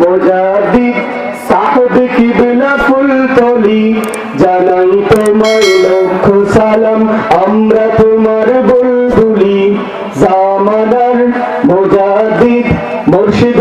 মোজাদিদ সাহেব কিবলা ফুলতলি। জানাই তোমার লক্ষ সালাম আমরা তোমার বুলবুলি। জামানার মোজাদিদ মুর্শিদ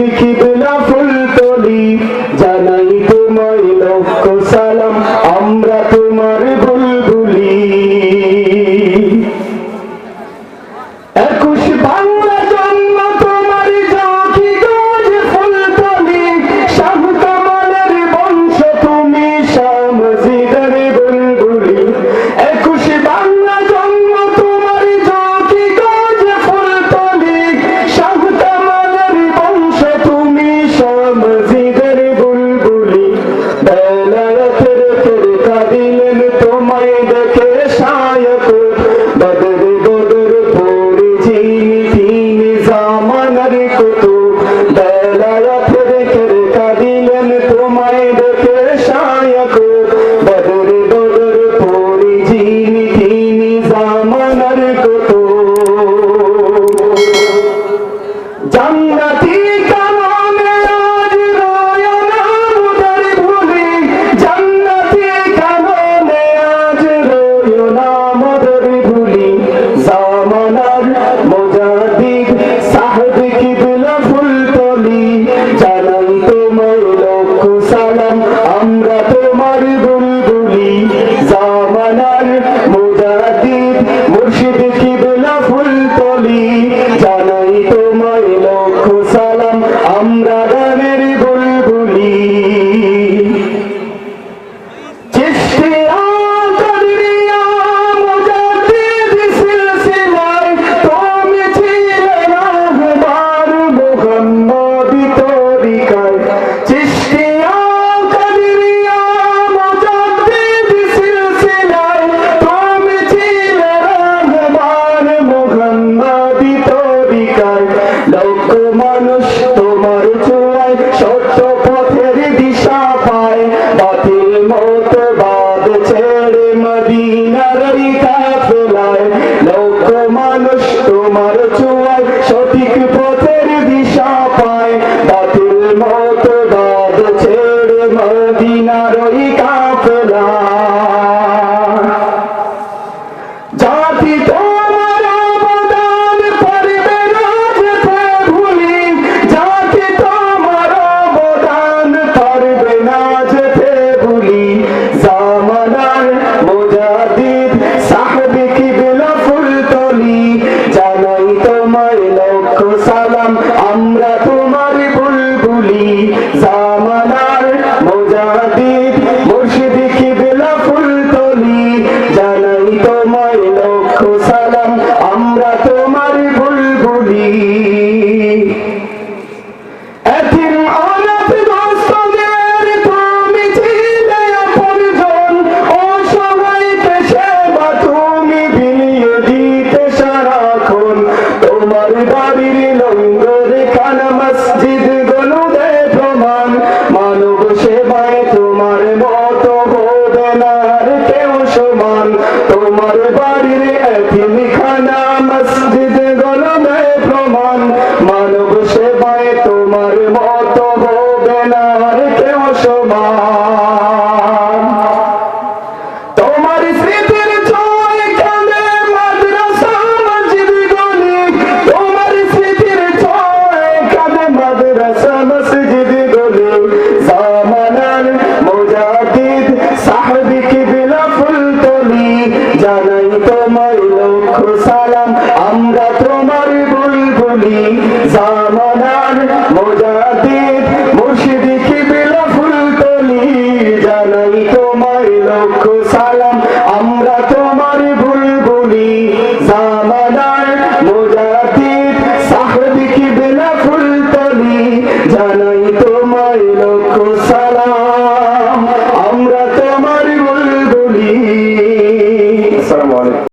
আমরা আমরা তোমার ভুল ভুলি বাড়ির এতিমখানা মসজিদ গলবে প্রমাণ মানব সেবায় তোমার মত হবে না কেউ সমান। তোমার লক্ষ সালাম। আমরা তোমার বুলবুলি, জামানার মোজাদিদ মুর্শিদি কিবলা ফুলতলি জানাই তোমার লক্ষ সালাম। আমরা তোমার বুলবুলি, জামানার মোজাদিদ সাহেব কিবলা ফুলতলি জানাই তোমার লক্ষ